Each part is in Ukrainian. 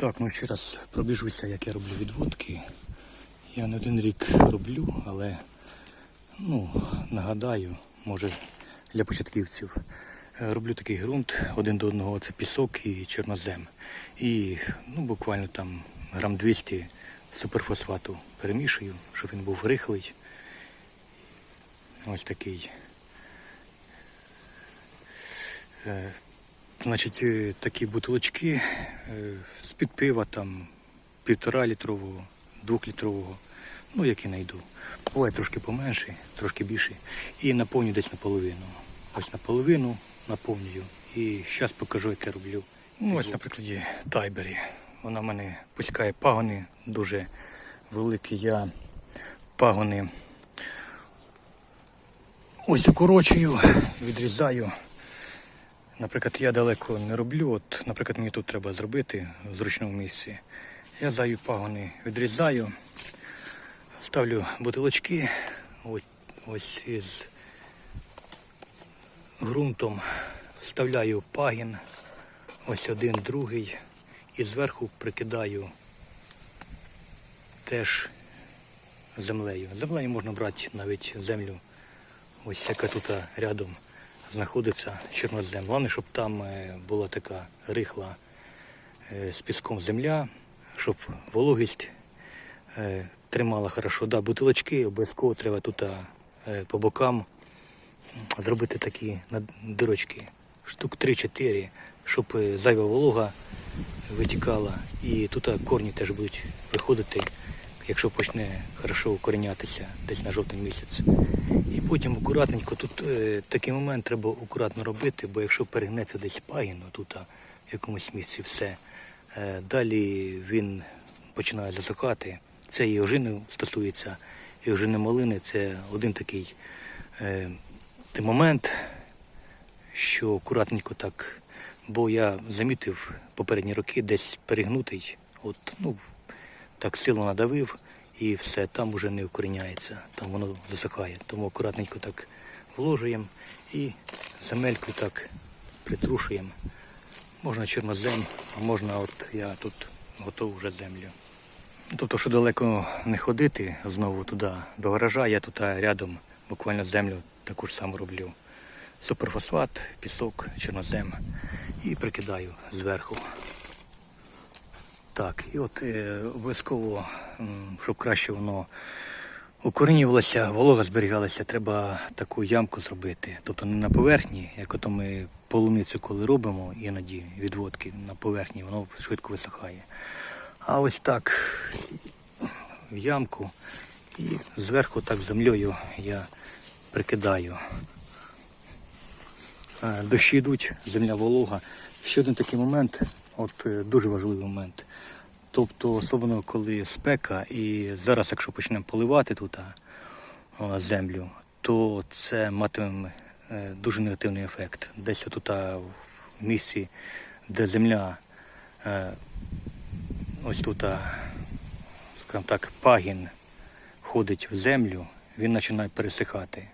Так, ну ще раз пробіжуся, як я роблю відводки. Я не один рік роблю, але ну, нагадаю, може для початківців. Е, Роблю такий ґрунт один до одного, це пісок і чорнозем. І ну, буквально там грам 200 суперфосфату перемішую, щоб він був рихлий. Ось такий. Значить, е, такі бутилочки е, з-під пива там півтора літрового, двохлітрового, ну які знайду. Буває трошки поменше, трошки більше. І наповню десь наполовину. Ось наполовину наповнюю. І зараз покажу, як я роблю. Ну, ось на прикладі тайбері. Вона в мене пускає пагони дуже великі. Я пагони ось укорочую, відрізаю. Наприклад, я далеко не роблю. От, наприклад, мені тут треба зробити в зручному місці. Я заю пагони, відрізаю, ставлю бутилочки ось, ось із ґрунтом, вставляю пагін, ось один, другий, і зверху прикидаю теж землею. Землею можна брати навіть землю, ось яка тут рядом знаходиться чорнозем. Головне, щоб там е, була така рихла е, з піском земля, щоб вологість е, тримала хорошо. Да, бутилочки обов'язково треба тут по бокам зробити такі дирочки, штук 3-4, щоб зайва волога витікала. І тут корні теж будуть виходити, якщо почне хорошо укорінятися десь на жовтень місяць. І потім акуратненько, тут е, такий момент треба акуратно робити, бо якщо перегнеться десь пагін, тут в якомусь місці все, е, далі він починає засухати. Це і ожини стосується, і ожини малини це один такий е, момент, що акуратненько так, бо я замітив попередні роки десь перегнутий, от, ну, так сильно надавив і все, там уже не укоріняється, там воно засихає. Тому акуратненько так вложуємо і земельку так притрушуємо. Можна чорнозем, а можна, от я тут готову вже землю. Ну, Тобто, що далеко не ходити знову туди до гаража, я тут рядом буквально землю таку ж саму роблю. Суперфосфат, пісок, чорнозем і прикидаю зверху. Так, і от е, обов'язково, щоб краще воно укорінювалося, волога зберігалася, треба таку ямку зробити. Тобто не на поверхні, як ото ми полуницю коли робимо, іноді відводки на поверхні, воно швидко висихає. А ось так в ямку і зверху так землею я прикидаю. Е, Дощі йдуть, земля волога. Ще один такий момент, от е, дуже важливий момент. Тобто, особливо коли спека, і зараз, якщо почнемо поливати тут землю, то це матиме е, дуже негативний ефект. Десь тут в місці, де земля, е, ось тут, скажімо так, пагін входить в землю, він починає пересихати.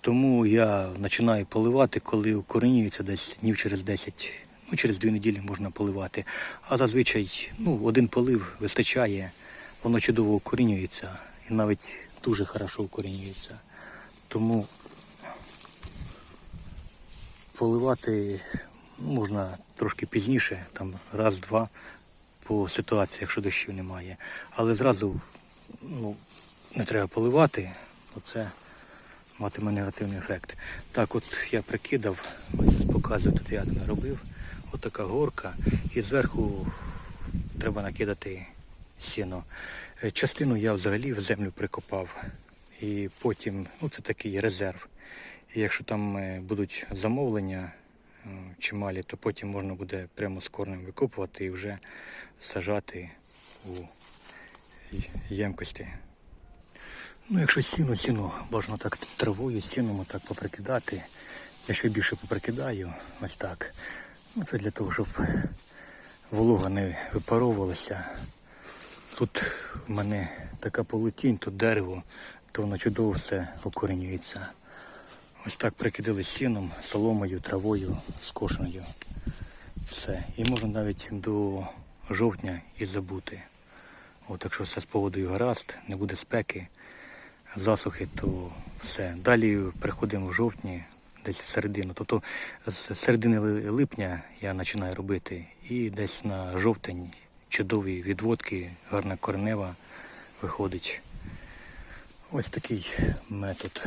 Тому я починаю поливати, коли укорінюється десь днів через 10, ну через 2 неділі можна поливати. А зазвичай ну, один полив вистачає, воно чудово укорінюється і навіть дуже хорошо укорінюється. Тому поливати можна трошки пізніше, там раз-два по ситуації, якщо дощів немає. Але зразу ну, не треба поливати, оце матиме негативний ефект. Так, от я прикидав, ось показую, тут я не робив. От така горка, і зверху треба накидати сіно. Е, Частину я взагалі в землю прикопав. І потім, ну це такий резерв. І якщо там е, будуть замовлення е, чималі, то потім можна буде прямо з корнем викопувати і вже сажати у ємкості. Ну, якщо сіно, сіно бажано так травою, сіном отак поприкидати. Я ще більше поприкидаю, ось так. Ну, це для того, щоб волога не випаровувалася. Тут в мене така полутінь, тут дерево, то воно чудово все окорінюється. Ось так прикидали сіном, соломою, травою, скошеною. Все. І можна навіть до жовтня і забути. От, якщо все з поводою гаразд, не буде спеки, засухи, то все. Далі приходимо в жовтні, десь в середину. Тобто з середини липня я починаю робити. І десь на жовтень чудові відводки, гарна коренева виходить. Ось такий метод.